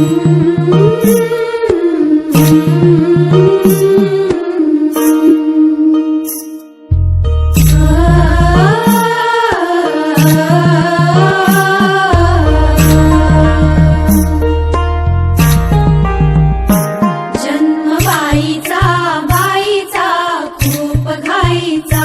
जन्म माईचा बाईचा खूप खाईचा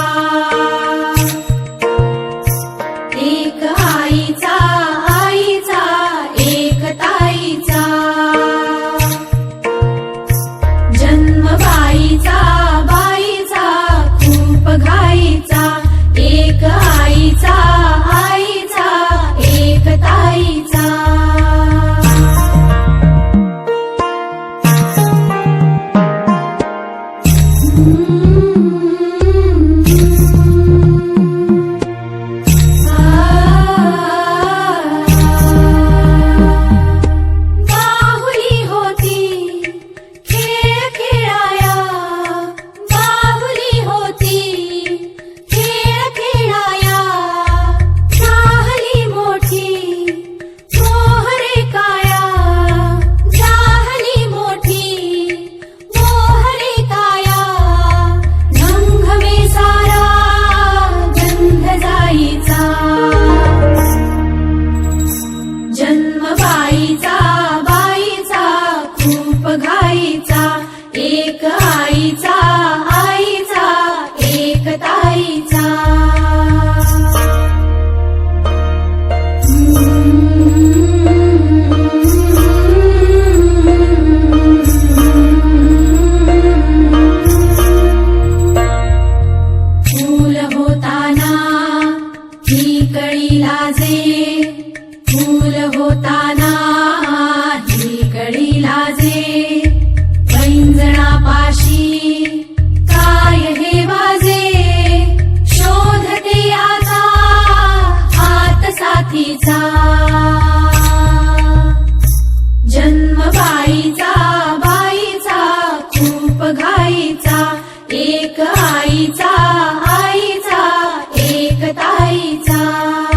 Krishna